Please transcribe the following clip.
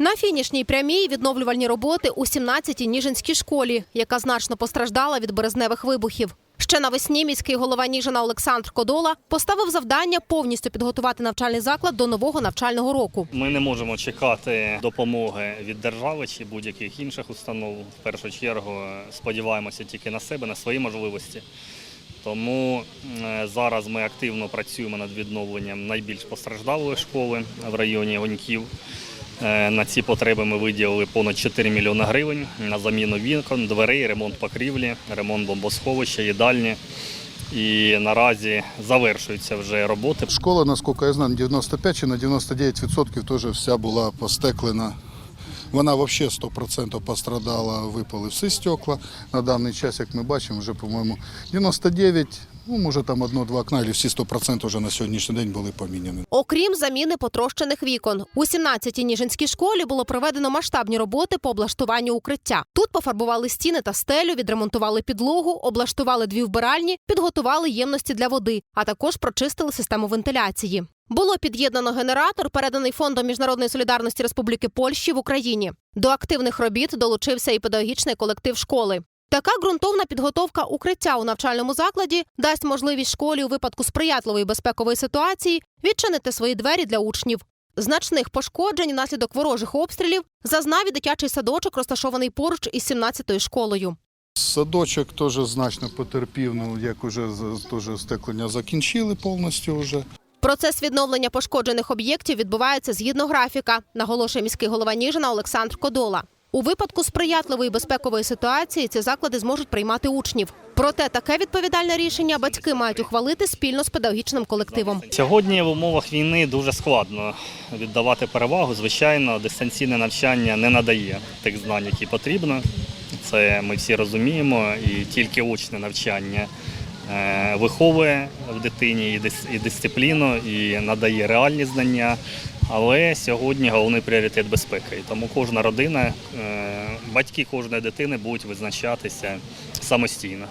На фінішній прямій відновлювальні роботи у 17-й Ніжинській школі, яка значно постраждала від березневих вибухів. Ще навесні міський голова Ніжина Олександр Кодола поставив завдання повністю підготувати навчальний заклад до нового навчального року. Ми не можемо чекати допомоги від держави чи будь-яких інших установ. В першу чергу сподіваємося тільки на себе, на свої можливості. Тому е, зараз ми активно працюємо над відновленням найбільш постраждалої школи в районі Гоньків. Е, На ці потреби ми виділили понад 4 мільйони гривень на заміну вікон, дверей, ремонт покрівлі, ремонт бомбосховища, їдальні. І наразі завершуються вже роботи. Школа, наскільки я знаю, на 95 чи на 99% теж вся була постеклена. Вона взагалі 100% пострадала, випали всі стекла. На даний час, як ми бачимо, вже, по-моєму, 99, ну, може там одно-два окна, або всі 100% вже на сьогоднішній день були поміняні. Окрім заміни потрощених вікон, у 17-й Ніжинській школі було проведено масштабні роботи по облаштуванню укриття. Тут пофарбували стіни та стелю, відремонтували підлогу, облаштували дві вбиральні, підготували ємності для води, а також прочистили систему вентиляції. Було під'єднано генератор, переданий фондом міжнародної солідарності Республіки Польщі в Україні. До активних робіт долучився і педагогічний колектив школи. Така ґрунтовна підготовка укриття у навчальному закладі дасть можливість школі у випадку сприятливої безпекової ситуації відчинити свої двері для учнів. Значних пошкоджень внаслідок ворожих обстрілів зазнав і дитячий садочок, розташований поруч із 17-ю школою. Садочок теж значно потерпів, ну, як вже з- теж стеклення закінчили повністю вже. Процес відновлення пошкоджених об'єктів відбувається згідно графіка, наголошує міський голова Ніжина Олександр Кодола. У випадку сприятливої безпекової ситуації ці заклади зможуть приймати учнів. Проте таке відповідальне рішення батьки мають ухвалити спільно з педагогічним колективом. Сьогодні в умовах війни дуже складно віддавати перевагу. Звичайно, дистанційне навчання не надає тих знань, які потрібно. Це ми всі розуміємо, і тільки очне навчання виховує в дитині і дисципліну, і надає реальні знання. Але сьогодні головний пріоритет безпеки. І тому кожна родина, е, батьки кожної дитини будуть визначатися самостійно.